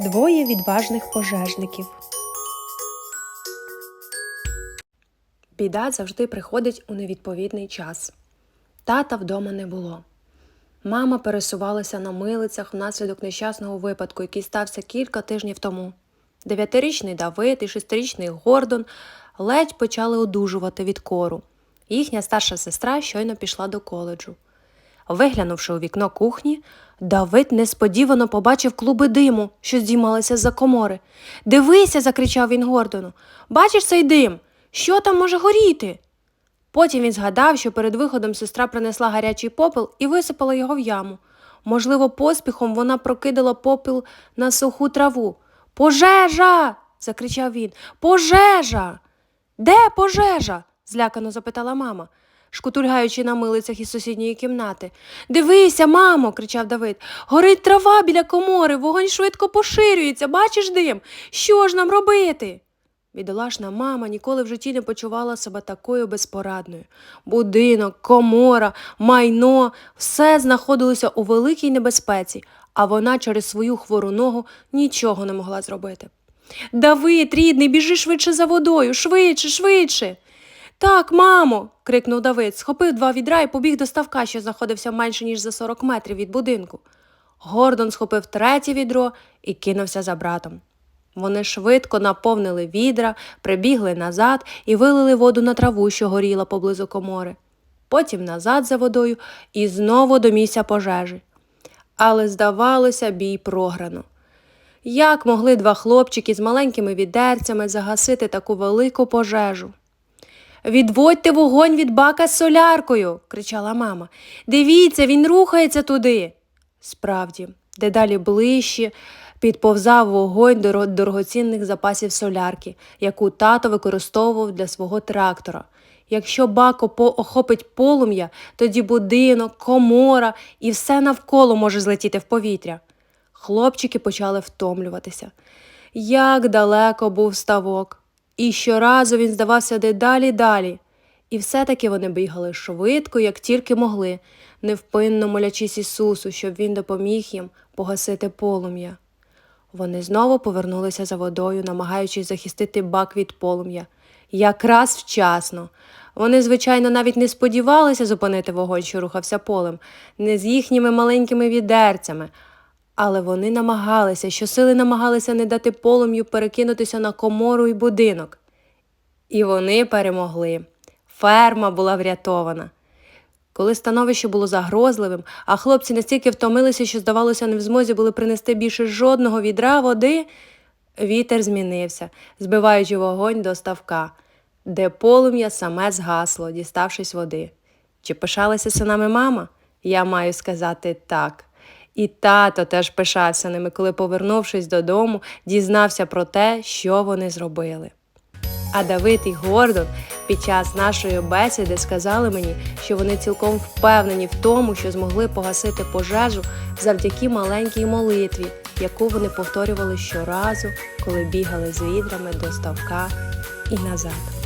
Двоє відважних пожежників. Біда завжди приходить у невідповідний час. Тата вдома не було. Мама пересувалася на милицях внаслідок нещасного випадку, який стався кілька тижнів тому. Дев'ятирічний Давид і шестирічний Гордон ледь почали одужувати від кору. Їхня старша сестра щойно пішла до коледжу. Виглянувши у вікно кухні, Давид несподівано побачив клуби диму, що здіймалися з-за комори. Дивися, закричав він Гордону. Бачиш цей дим? Що там може горіти? Потім він згадав, що перед виходом сестра принесла гарячий попел і висипала його в яму. Можливо, поспіхом вона прокидала попіл на суху траву. Пожежа. закричав він. Пожежа. Де пожежа? злякано запитала мама, шкутульгаючи на милицях із сусідньої кімнати. Дивися, мамо, кричав Давид. Горить трава біля комори, вогонь швидко поширюється. Бачиш дим? Що ж нам робити? Бідолашна мама ніколи в житті не почувала себе такою безпорадною. Будинок, комора, майно все знаходилося у великій небезпеці, а вона через свою хвору ногу нічого не могла зробити. Давид, рідний, біжи швидше за водою, швидше, швидше. Так, мамо. крикнув Давид, схопив два відра і побіг до ставка, що знаходився менше, ніж за 40 метрів від будинку. Гордон схопив третє відро і кинувся за братом. Вони швидко наповнили відра, прибігли назад і вилили воду на траву, що горіла поблизу комори. Потім назад за водою і знову до місця пожежі. Але, здавалося, бій програно. Як могли два хлопчики з маленькими відерцями загасити таку велику пожежу? Відводьте вогонь від бака з соляркою, кричала мама. Дивіться, він рухається туди. Справді, дедалі ближче підповзав вогонь до дорогоцінних запасів солярки, яку тато використовував для свого трактора. Якщо бак опо- охопить полум'я, тоді будинок, комора і все навколо може злетіти в повітря. Хлопчики почали втомлюватися. Як далеко був ставок. І щоразу він здавався дедалі далі. І все-таки вони бігали швидко, як тільки могли, невпинно молячись Ісусу, щоб він допоміг їм погасити полум'я. Вони знову повернулися за водою, намагаючись захистити бак від полум'я. Якраз вчасно. Вони, звичайно, навіть не сподівалися зупинити вогонь, що рухався полем, не з їхніми маленькими відерцями. Але вони намагалися, щосили намагалися не дати полум'ю перекинутися на комору і будинок. І вони перемогли. Ферма була врятована. Коли становище було загрозливим, а хлопці настільки втомилися, що, здавалося, не в змозі були принести більше жодного відра води, вітер змінився, збиваючи вогонь до ставка, де полум'я саме згасло, діставшись води. Чи пишалася синами мама? Я маю сказати так. І тато теж пишався ними, коли, повернувшись додому, дізнався про те, що вони зробили. А Давид і Гордон під час нашої бесіди сказали мені, що вони цілком впевнені в тому, що змогли погасити пожежу завдяки маленькій молитві, яку вони повторювали щоразу, коли бігали з відрами до ставка і назад.